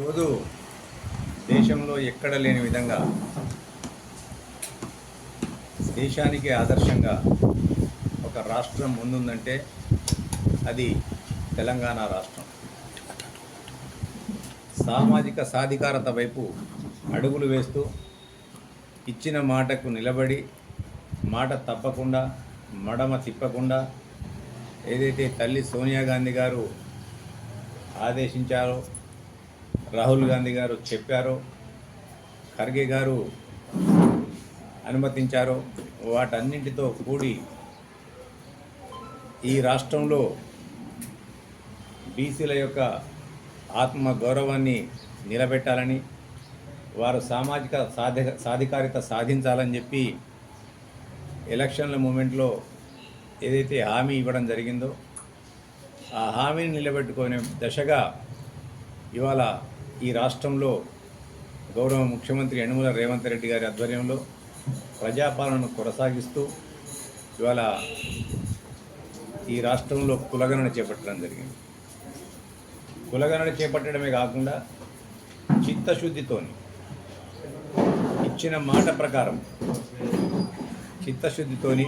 రోజు దేశంలో ఎక్కడ లేని విధంగా దేశానికి ఆదర్శంగా ఒక రాష్ట్రం ముందుందంటే అది తెలంగాణ రాష్ట్రం. సామాజిక సాధికారత వైపు అడుగులు వేస్తూ ఇచ్చిన మాటకు నిలబడి మాట తప్పకుండా మడమ తిప్పకుండా ఏదైతే తల్లి సోనియా గాంధీ గారు ఆదేశించారో రాహుల్ గాంధీ గారు చెప్పారో ఖర్గే గారు అనుమతించారో వాటన్నింటితో కూడి ఈ రాష్ట్రంలో బీసీల యొక్క ఆత్మ గౌరవాన్ని నిలబెట్టాలని వారు సామాజిక సాధి సాధికారిత సాధించాలని చెప్పి ఎలక్షన్ల మూమెంట్లో ఏదైతే హామీ ఇవ్వడం జరిగిందో ఆ హామీని నిలబెట్టుకునే దశగా ఇవాళ ఈ రాష్ట్రంలో గౌరవ ముఖ్యమంత్రి యనుమల రేవంత్ రెడ్డి గారి ఆధ్వర్యంలో ప్రజాపాలనను కొనసాగిస్తూ ఇవాళ ఈ రాష్ట్రంలో కులగణన చేపట్టడం జరిగింది. కులగణన చేపట్టడమే కాకుండా చిత్తశుద్ధితోని ఇచ్చిన మాట ప్రకారం చిత్తశుద్ధితోని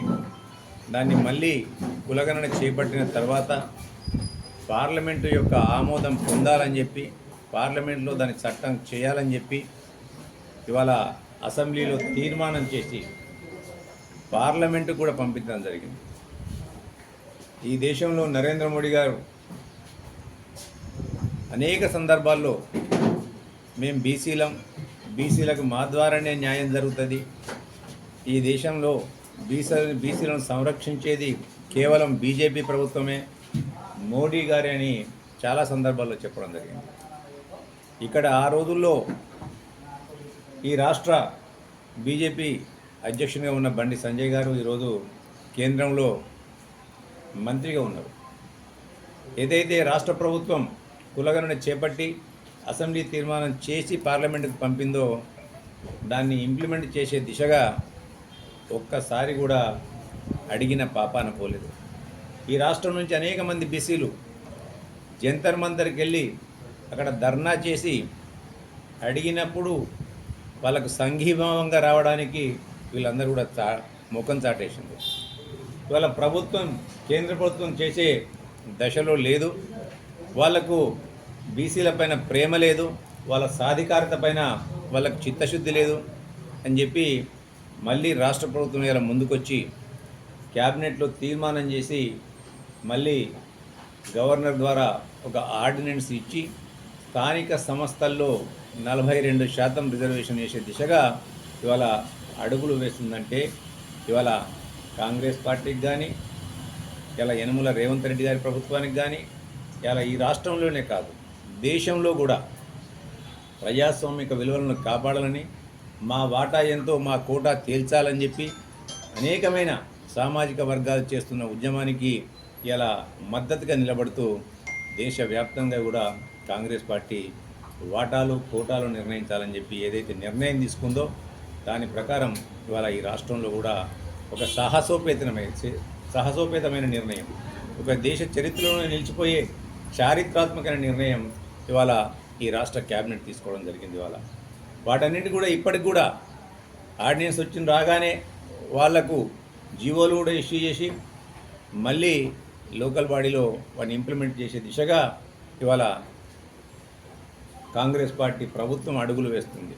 దాన్ని మళ్ళీ కులగణన చేపట్టిన తర్వాత పార్లమెంటు యొక్క ఆమోదం పొందాలని చెప్పి పార్లమెంట్లో దాని చట్టం చేయాలని చెప్పి ఇవాళ అసెంబ్లీలో తీర్మానం చేసి పార్లమెంటు కూడా పంపించడం జరిగింది. ఈ దేశంలో నరేంద్ర మోడీ గారు అనేక సందర్భాల్లో మేము బీసీలం బీసీలకు మా ద్వారానే న్యాయం జరుగుతుంది. ఈ దేశంలో బీసీ బీసీలను సంరక్షించేది కేవలం బీజేపీ ప్రభుత్వమే. మోడీ గారే అని చాలా సందర్భాల్లో చెప్పడం జరిగింది. ఇక్కడ ఆ రోజుల్లో ఈ రాష్ట్ర బీజేపీ అధ్యక్షునిగా ఉన్న బండి సంజయ్ గారు ఈరోజు కేంద్రంలో మంత్రిగా ఉన్నారు. ఏదైతే రాష్ట్ర ప్రభుత్వం కులగణన చేపట్టి అసెంబ్లీ తీర్మానం చేసి పార్లమెంటుకు పంపిందో దాన్ని ఇంప్లిమెంట్ చేసే దిశగా ఒక్కసారి కూడా అడిగిన పాపాన పోలేదు ఈ రాష్ట్రం నుంచి అనేక మంది బీసీలు జంతర్ మంతర్కి వెళ్ళి అక్కడ ధర్నా చేసి అడిగినప్పుడు వాళ్ళకు సంఘీభావంగా రావడానికి వీళ్ళందరూ కూడా చా ముఖం చాటేసింది ఇవాళ ప్రభుత్వం కేంద్ర ప్రభుత్వం చేసే దశలో లేదు. వాళ్ళకు బీసీల పైన ప్రేమ లేదు. వాళ్ళ సాధికారత పైన వాళ్ళకు చిత్తశుద్ధి లేదు అని చెప్పి మళ్ళీ రాష్ట్ర ప్రభుత్వం ఇలా ముందుకొచ్చి క్యాబినెట్లో తీర్మానం చేసి మళ్ళీ గవర్నర్ ద్వారా ఒక ఆర్డినెన్స్ ఇచ్చి స్థానిక సంస్థల్లో నలభై రెండు శాతం రిజర్వేషన్ చేసే దిశగా ఇవాళ అడుగులు వేస్తుందంటే ఇవాళ కాంగ్రెస్ పార్టీకి కానీ ఇలా యనుముల రేవంత్ రెడ్డి గారి ప్రభుత్వానికి కానీ ఇలా ఈ రాష్ట్రంలోనే కాదు దేశంలో కూడా ప్రజాస్వామిక విలువలను కాపాడాలని మా వాటా ఎంతో మా కోటా తేల్చాలని చెప్పి అనేకమైన సామాజిక వర్గాలు చేస్తున్న ఉద్యమానికి ఇలా మద్దతుగా నిలబడుతూ దేశవ్యాప్తంగా కూడా కాంగ్రెస్ పార్టీ వాటాలు కోటాలు నిర్ణయించాలని చెప్పి ఏదైతే నిర్ణయం తీసుకుందో దాని ప్రకారం ఇవాళ ఈ రాష్ట్రంలో కూడా ఒక సాహసోపేతమైన సాహసోపేతమైన నిర్ణయం. ఒక దేశ చరిత్రలో నిలిచిపోయే చారిత్రాత్మకమైన నిర్ణయం ఇవాళ ఈ రాష్ట్ర క్యాబినెట్ తీసుకోవడం జరిగింది ఇవాళ. వాటన్నిటి కూడా ఇప్పటికి కూడా ఆర్డినెన్స్ వచ్చిన రాగానే వాళ్ళకు జీవోలు కూడా ఇష్యూ చేసి మళ్ళీ లోకల్ బాడీలో వాటిని ఇంప్లిమెంట్ చేసే దిశగా ఇవాళ కాంగ్రెస్ పార్టీ ప్రభుత్వం అడుగులు వేస్తుంది.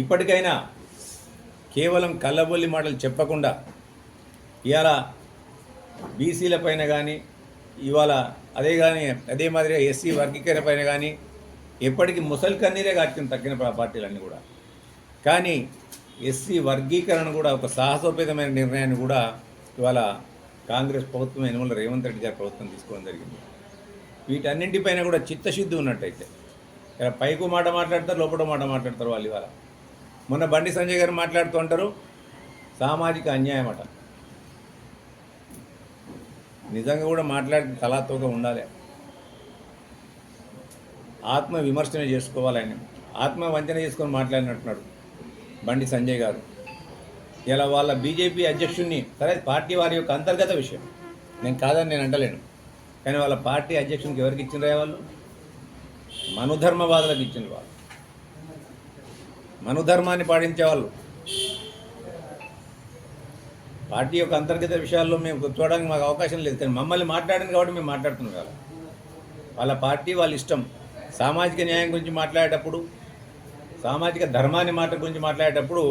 ఇప్పటికైనా కేవలం కళ్ళబొల్లి మాటలు చెప్పకుండా ఇవాళ బీసీల పైన కానీ ఇవాళ అదే కానీ అదే మాదిరిగా ఎస్సీ వర్గీకరణ పైన కానీ ఎప్పటికీ ముసలి కన్నీరే కాచిన తగ్గిన పార్టీలన్నీ కూడా. కానీ ఎస్సీ వర్గీకరణ కూడా ఒక సాహసోపేతమైన నిర్ణయాన్ని కూడా ఇవాళ కాంగ్రెస్ ప్రభుత్వం ఎనుమల రేవంత్ రెడ్డి గారి ప్రభుత్వం తీసుకోవడం జరిగింది. వీటన్నింటిపైన కూడా చిత్తశుద్ధి ఉన్నట్టయితే ఇక్కడ పైకు మాట మాట్లాడతారు లోపల మాట మాట్లాడతారు వాళ్ళు ఇవాళ. మొన్న బండి సంజయ్ గారు మాట్లాడుతూ ఉంటారు సామాజిక అన్యాయం అట. నిజంగా కూడా మాట్లాడిన తలాతోగా ఉండాలి. ఆత్మ విమర్శన చేసుకోవాలి ఆయన ఆత్మ వంచన చేసుకొని మాట్లాడినట్టున్నాడు బండి సంజయ్ గారు. ఇలా వాళ్ళ బీజేపీ అధ్యక్షుడిని సరే పార్టీ వారి యొక్క అంతర్గత విషయం. నేను కాదని నేను అంటలేను. కానీ వాళ్ళ పార్టీ అధ్యక్షునికి ఎవరికి ఇచ్చిండ్రే వాళ్ళు? మనుధర్మవాదులకు ఇచ్చిన వాళ్ళు. మనుధర్మాన్ని పాటించే వాళ్ళు. పార్టీ యొక్క అంతర్గత విషయాల్లో మేము కూర్చోవడానికి మాకు అవకాశం లేదు. కానీ మమ్మల్ని మాట్లాడింది కాబట్టి మేము మాట్లాడుతున్నాం కదా వాళ్ళ పార్టీ వాళ్ళ ఇష్టం. సామాజిక న్యాయం గురించి మాట్లాడేటప్పుడు సామాజిక ధర్మాన్ని మాట గురించి మాట్లాడేటప్పుడు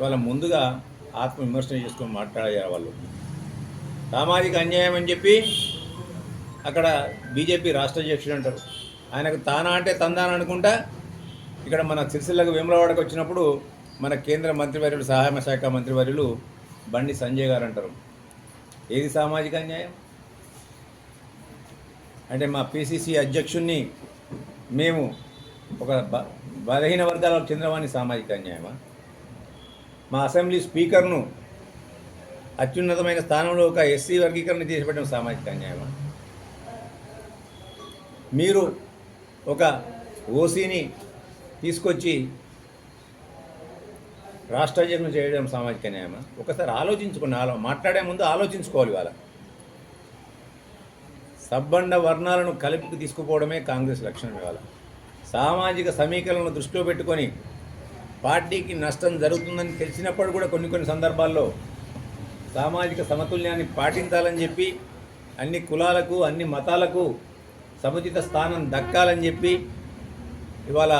వాళ్ళ ముందుగా ఆత్మ విమర్శన చేసుకొని మాట్లాడే వాళ్ళు. సామాజిక అన్యాయం అని చెప్పి అక్కడ బీజేపీ రాష్ట్ర అధ్యక్షుడు అంటారు. ఆయనకు తానా అంటే తందాన అనుకుంటా ఇక్కడ మన సిరిసిల్లకు వేములవాడకు వచ్చినప్పుడు మన కేంద్ర మంత్రివర్యులు సహాయ శాఖ మంత్రివర్యులు బండి సంజయ్ గారు అంటారు. ఏది సామాజిక అన్యాయం అంటే మా పిసిసి అధ్యక్షుణ్ణి మేము ఒక బ బలహీన వర్గాలకు చెందినవాడిని సామాజిక అన్యాయమా మా అసెంబ్లీ స్పీకర్ను అత్యున్నతమైన స్థానంలో ఒక ఎస్సీ వర్గీకరణ చేసి పెట్టడం సామాజిక అన్యాయమా మీరు ఒక ఓసీని తీసుకొచ్చి రాష్ట్ర చేయడం సామాజిక న్యాయమా? ఒకసారి ఆలోచించుకున్న ఆలో మాట్లాడే ముందు ఆలోచించుకోవాలి వాళ్ళ సబ్బండ వర్ణాలను కలిపి తీసుకుపోవడమే కాంగ్రెస్ లక్షణం ఇవాళ. సామాజిక సమీకరణను దృష్టిలో పెట్టుకొని పార్టీకి నష్టం జరుగుతుందని తెలిసినప్పుడు కూడా కొన్ని కొన్ని సందర్భాల్లో సామాజిక సమతుల్యాన్ని పాటించాలని చెప్పి అన్ని కులాలకు అన్ని మతాలకు సముచిత స్థానం దక్కాలని చెప్పి ఇవాళ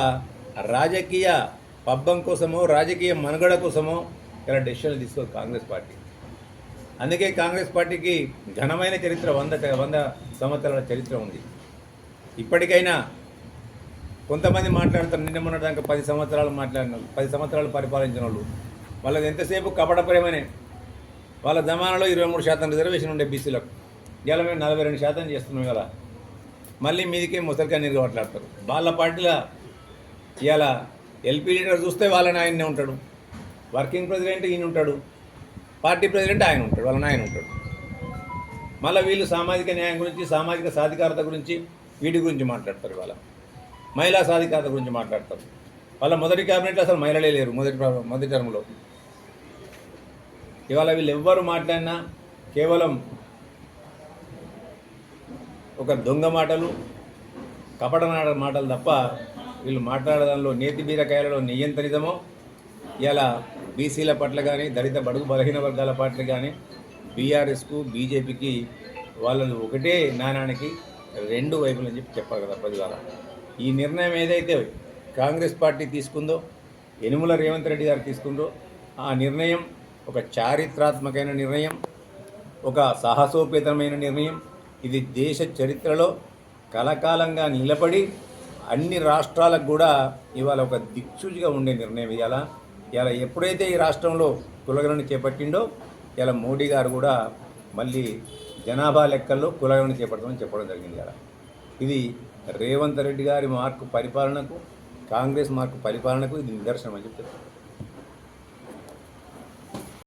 రాజకీయ పబ్బం కోసమో రాజకీయ మనుగడ కోసమో ఇలా డెసిషన్లు తీసుకోదు కాంగ్రెస్ పార్టీ. అందుకే కాంగ్రెస్ పార్టీకి ఘనమైన చరిత్ర వంద వంద సంవత్సరాల చరిత్ర ఉంది. ఇప్పటికైనా కొంతమంది మాట్లాడతారు నిన్న మొన్న దాకా పది సంవత్సరాలు మాట్లాడిన వాళ్ళు పది సంవత్సరాలు పరిపాలించిన వాళ్ళు. వాళ్ళది ఎంతసేపు కపట ప్రేమనే వాళ్ళ జమానాలో ఇరవై మూడు శాతం రిజర్వేషన్ ఉండే బీసీలకు. ఇవాళ మేము నలభై రెండు శాతం చేస్తున్నాం కదా మళ్ళీ మీదికే ముసలికా నీరు మాట్లాడతారు వాళ్ళ పార్టీల ఇవాళ ఎల్పీ లీడర్ చూస్తే వాళ్ళని ఆయన్నే ఉంటాడు. వర్కింగ్ ప్రెసిడెంట్ ఈయన ఉంటాడు. పార్టీ ప్రెసిడెంట్ ఆయన ఉంటాడు. వాళ్ళని ఆయన ఉంటాడు. మళ్ళీ వీళ్ళు సామాజిక న్యాయం గురించి సామాజిక సాధికారత గురించి వీటి గురించి మాట్లాడతారు వాళ్ళ మహిళా సాధికారత గురించి మాట్లాడతారు. వాళ్ళ మొదటి క్యాబినెట్లో అసలు మహిళలే లేరు మొదటి మొదటి టర్మ్లో. ఇవాళ వీళ్ళు ఎవ్వరు మాట్లాడినా కేవలం ఒక దొంగ మాటలు కపట మాటలు తప్ప వీళ్ళు మాట్లాడడంలో నేతి బీరకాయలలో నెయ్యంత నిజమో? ఇలా బీసీల పట్ల కానీ దళిత బడుగు బలహీన వర్గాల పట్ల కానీ బీఆర్ఎస్కు బీజేపీకి వాళ్ళని ఒకటే నాణానికి రెండు వైపులు అని చెప్పి చెప్పాలి కదా పది ఈ నిర్ణయం ఏదైతే కాంగ్రెస్ పార్టీ తీసుకుందో యనుమల రేవంత్ రెడ్డి గారు తీసుకుందో ఆ నిర్ణయం ఒక చారిత్రాత్మకమైన నిర్ణయం ఒక సాహసోపేతమైన నిర్ణయం. ఇది దేశ చరిత్రలో కలకాలంగా నిలబడి అన్ని రాష్ట్రాలకు కూడా ఇవాళ ఒక దిక్సూచిగా ఉండే నిర్ణయం ఇవాళ ఇలా ఎప్పుడైతే ఈ రాష్ట్రంలో కులగణన చేపట్టిండో ఇలా మోడీ గారు కూడా మళ్ళీ జనాభా లెక్కల్లో కులగణన చేపడతామని చెప్పడం జరిగింది ఇలా ఇది రేవంత్ రెడ్డి గారి మార్కు పరిపాలనకు కాంగ్రెస్ మార్కు పరిపాలనకు ఇది నిదర్శనం అని చెప్తున్నారు.